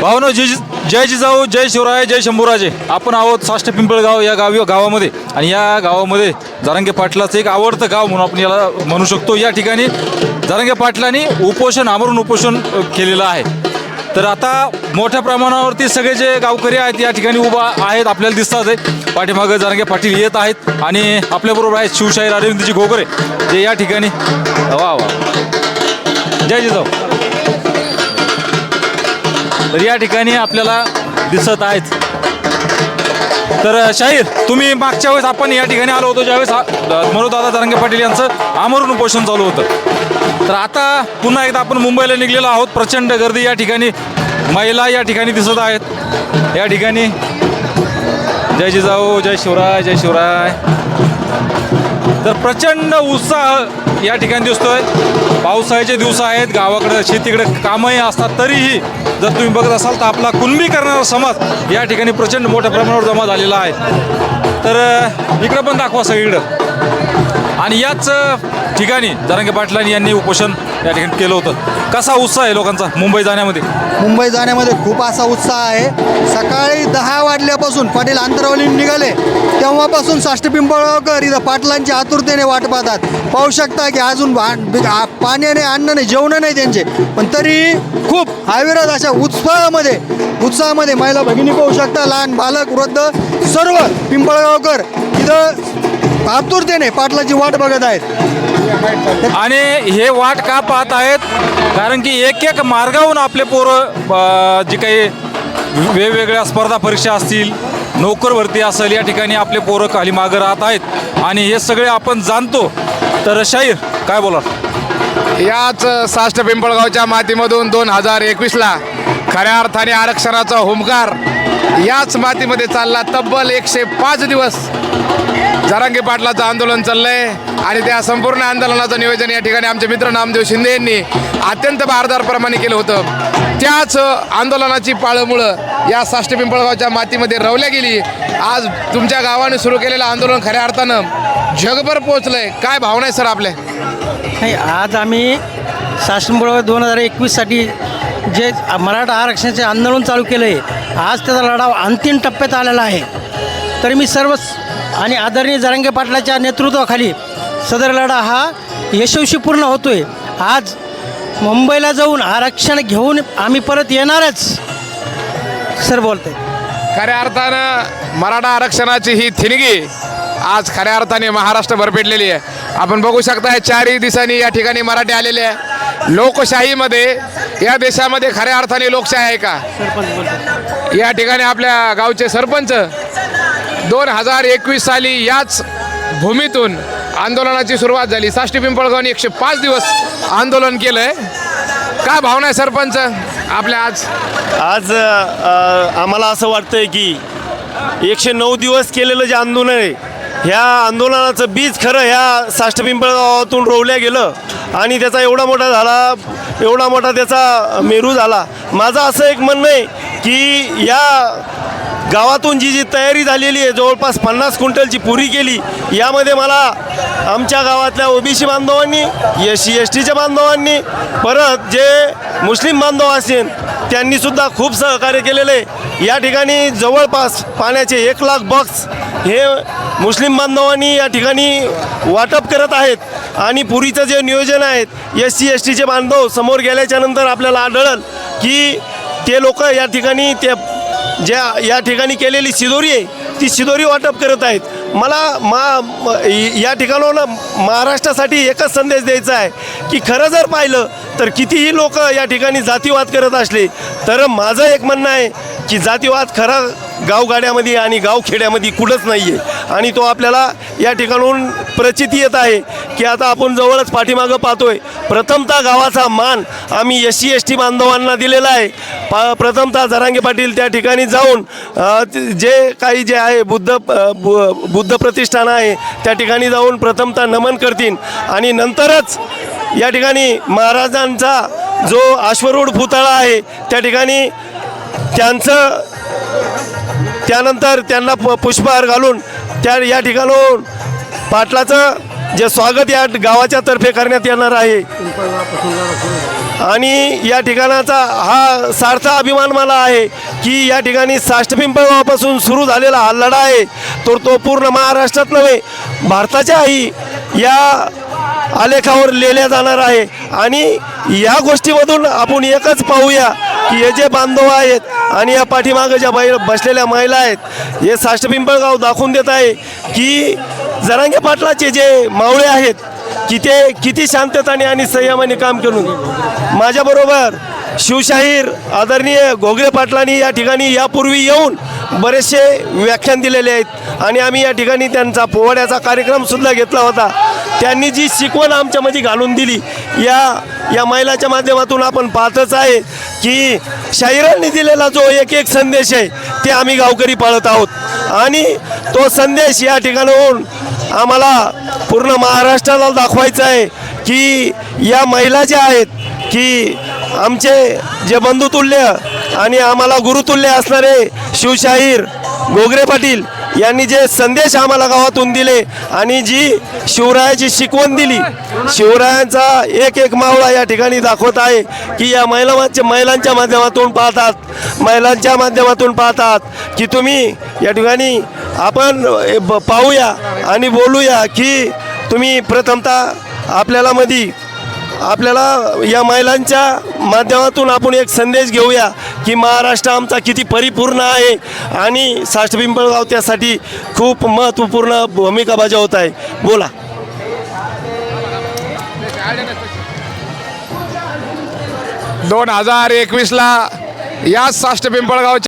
भावनो जय जय जिजाऊ जय शिवराय जय शंभूराजे. आपण आहोत साष्ट पिंपळगाव या गावी गावामध्ये. आणि या गावामध्ये जारंगे पाटलाचं एक आवडतं गाव म्हणून आपण याला म्हणू शकतो. या ठिकाणी जारंगे पाटलांनी उपोषण आमरून उपोषण केलेलं आहे. तर आता मोठ्या प्रमाणावरती सगळे जे गावकरी आहेत या ठिकाणी उभा आहेत आपल्याला दिसतात आहे पाठीमागं जारंगे पाटील येत आहेत. आणि आपल्याबरोबर आहेत शिवशाहीर अरविंदजी गोगरे जे या ठिकाणी वा वा. जय जिजाऊ. तर या ठिकाणी आपल्याला दिसत आहेत. तर शाहीर तुम्ही मागच्या वेळेस आपण या ठिकाणी आलो होतो ज्यावेळेस मनोदादा तरंगे पाटील यांचं आमरण उपोषण चालू होतं. तर आता पुन्हा एकदा आपण मुंबईला निघलेलो आहोत. प्रचंड गर्दी या ठिकाणी महिला या ठिकाणी दिसत आहेत. या ठिकाणी जय जिजाऊ जय शिवराय जय शिवराय. तर प्रचंड उत्साह या ठिकाणी दिसतोय. पावसाळ्याचे दिवस आहेत गावाकडे शेतीकडे कामही असतात तरीही जर तुम्ही बघत असाल तर आपला कुणबी करणारा समाज या ठिकाणी प्रचंड मोठ्या प्रमाणावर जमा झालेला आहे. तर इकडं पण दाखवा सगळीकडं. आणि याच ठिकाणी जरांगे पाटलांनी यांनी उपोषण या ठिकाणी केलं होतं. कसा उत्साह आहे लोकांचा मुंबई जाण्यामध्ये? मुंबई जाण्यामध्ये खूप असा उत्साह आहे. सकाळी दहा वाजल्यापासून पाटील आंतरवाली निघाले. तेव्हापासून साष्ट पिंपळगावकर इथं पाटलांची आतुरतेने वाट पाहतात. पाहू शकता की अजून पाण्याने अन्न नाही जेवण नाही त्यांचे. पण तरी खूप हायविरात अशा उत्साहामध्ये उत्साहामध्ये महिला भगिनी पाहू शकता. लहान बालक वृद्ध सर्व पिंपळगावकर इथं आतुरतेने पाटलाची वाट बघत आहेत. आणि हे वाट का पाहत आहेत? कारण की एक एक मार्गाहून आपले पोरं जे काही वेगवेगळ्या स्पर्धा परीक्षा असतील नोकर भरती असेल या ठिकाणी आपले पोरं खाली मागं राहत आहेत. आणि हे सगळे आपण जाणतो. तर शाहीर काय बोला याच साष्ट पिंपळगावच्या मातीमधून दोन हजार एकवीसला खऱ्या अर्थाने आरक्षणाचा होमकार याच मातीमध्ये चालला तब्बल एकशे पाच दिवस. जरांगे पाटलाचं आंदोलन चाललंय आणि त्या संपूर्ण आंदोलनाचं नियोजन या ठिकाणी आमचे मित्र नामदेव शिंदे यांनी अत्यंत भारदारप्रमाणे केलं होतं. त्याच आंदोलनाची पाळमुळं या साष्ट पिंपळगावच्या मातीमध्ये रवल्या गेली. आज तुमच्या गावाने सुरू केलेलं आंदोलन खऱ्या अर्थानं जगभर पोहोचलंय. काय भावना आहे सर आपल्या? नाही आज आम्ही शासनबळ दोन हजार एकवीससाठी जे मराठा आरक्षणाचे आंदोलन चालू केलं आहे आज त्याचा लढाव अंतिम टप्प्यात आलेला आहे. तर मी सर्व आणि आदरणीय जरांगे पाटलाच्या नेतृत्वाखाली सदर लढा हा यशस्वी पूर्ण होतो आहे आज मुंबईला जाऊन आरक्षण घेऊन आम्ही परत येणारच सर बोलते खऱ्या अर्थानं मराठा आरक्षणाची ही थिणगी आज खऱ्या अर्थाने महाराष्ट्रभर पेटलेली आहे. आपण बघू शकता चारही दिवसांनी या ठिकाणी मराठी आलेले आहे. लोकशाहीमध्ये या देशामध्ये खऱ्या अर्थाने लोकशाही आहे का? या ठिकाणी आपल्या गावचे सरपंच दोन हजार एकवीस साली याच भूमीतून आंदोलनाची सुरुवात झाली. साष्टी पिंपळगावने एकशे पाच दिवस आंदोलन केलं आहे काय भावना आहे सरपंच आपल्या आज? आज आम्हाला असं वाटतंय की एकशे नऊ दिवस केलेलं जे आंदोलन आहे ह्या आंदोलनाचं बीज खरं ह्या साष्ट पिंपळगावातून रोवल्या गेलं आणि त्याचा एवढा मोठा झाला एवढा मोठा त्याचा मेरू झाला. माझं असं एक म्हणणं आहे की या गावातून जी जी तयारी झालेली आहे जवळपास पन्नास क्विंटलची पुरी केली यामध्ये मला आमच्या गावातल्या ओबीसी बांधवांनी एस सी एस टीच्या बांधवांनी परत जे मुस्लिम बांधव असेल त्यांनीसुद्धा खूप सहकार्य केलेलं आहे. या ठिकाणी जवळपास पाण्याचे एक लाख बॉक्स हे मुस्लिम बांधवांनी या ठिकाणी वाटप करत आहेत. आणि पुरीचं जे नियोजन आहेत एस सी एस टीचे बांधव समोर गेल्याच्यानंतर आपल्याला आढळल की ते लोक या ठिकाणी ते ज्या या ठिकाणी केलेली शिदोरी आहे ती शिदोरी वाटप करत आहेत. मला मा या ठिकाणाहून महाराष्ट्रासाठी एकच संदेश द्यायचा आहे की खरं जर पाहिलं तर कितीही लोक या ठिकाणी जातीवाद करत असले तर माझं एक म्हणणं आहे की जातीवाद खरा गावगाड्यामध्ये आणि गावखेड्यामध्ये कुठंच नाही आहे आणि तो आपल्याला या ठिकाणून प्रचिती येत आहे की आता आपण जवळच पाठीमागं पाहतोय. प्रथमतः गावाचा मान आम्ही एस सी एस टी बांधवांना दिलेला आहे. पा प्रथमतः जरांगे पाटील त्या ठिकाणी जाऊन जे काही जे आहे बुद्ध बु- बुद्ध प्रतिष्ठान आहे त्या ठिकाणी जाऊन प्रथमतः नमन करतील. आणि नंतरच या ठिकाणी महाराजांचा जो अश्वरूढ पुतळा आहे त्या ठिकाणी त्यांचं त्यानंतर त्यांना प पुष्पहार घालून त्या या ठिकाणाहून पाटलाचं जे स्वागत या गावाच्या तर्फे करण्यात येणार आहे. आणि या ठिकाणाचा हा सार्थ अभिमान मला आहे की या ठिकाणी साष्टपिंपळगावापासून सुरू झालेला हा लढा आहे. तर तो पूर्ण महाराष्ट्रात नव्हे भारताच्याही या आलेखावर लिहिल्या जाणार आहे. आणि या गोष्टीमधून आपण एकच पाहूया की हे जे बांधव आहेत आणि या पाठीमागं ज्या बाई बसलेल्या महिला आहेत हे साष्टपिंपळगाव दाखवून देत आहे की जरांगे पाटलाचे जे मावळे आहेत की ते किती शांतताने आणि संयमाने काम करून माझ्याबरोबर शिवशाहीर आदरणीय घोगरे पाटलांनी या ठिकाणी यापूर्वी येऊन बरेचसे व्याख्यान दिलेले आहेत आणि आम्ही या ठिकाणी त्यांचा पोवाड्याचा कार्यक्रमसुद्धा घेतला होता. त्यांनी जी शिकवण आमच्यामध्ये घालून दिली या या महिलाच्या माध्यमातून आपण पाहतच आहे की शाहिरांनी दिलेला जो एक एक संदेश आहे ते आम्ही गावकरी पाळत आहोत. आणि तो संदेश या ठिकाणाहून आम्हाला पूर्ण महाराष्ट्राला दाखवायचा आहे की या महिला ज्या आहेत की आमचे जे बंधुतुल्य आणि आम्हाला गुरुतुल्य असणारे शिवशाहीर गोगरे पाटील यांनी जे संदेश आम्हाला गावातून दिले आणि जी शिवरायाची शिकवण दिली शिवरायांचा एक एक मावळा या ठिकाणी दाखवत आहे की या महिलांच्या महिलांच्या माध्यमातून पाहतात महिलांच्या माध्यमातून पाहतात की तुम्ही या ठिकाणी आपण ब- पाहूया आणि बोलूया की तुम्ही प्रथमतः आपल्याला मध्ये आपल्याला या महिलांच्या माध्यमातून आपण एक संदेश घेऊया की महाराष्ट्र आमचा किती परिपूर्ण आहे आणि साष्टपिंपळगाव त्यासाठी खूप महत्त्वपूर्ण भूमिका बजावत आहे. बोला. दोन हजार एकवीसला याच साष्ट पिंपळगावच्या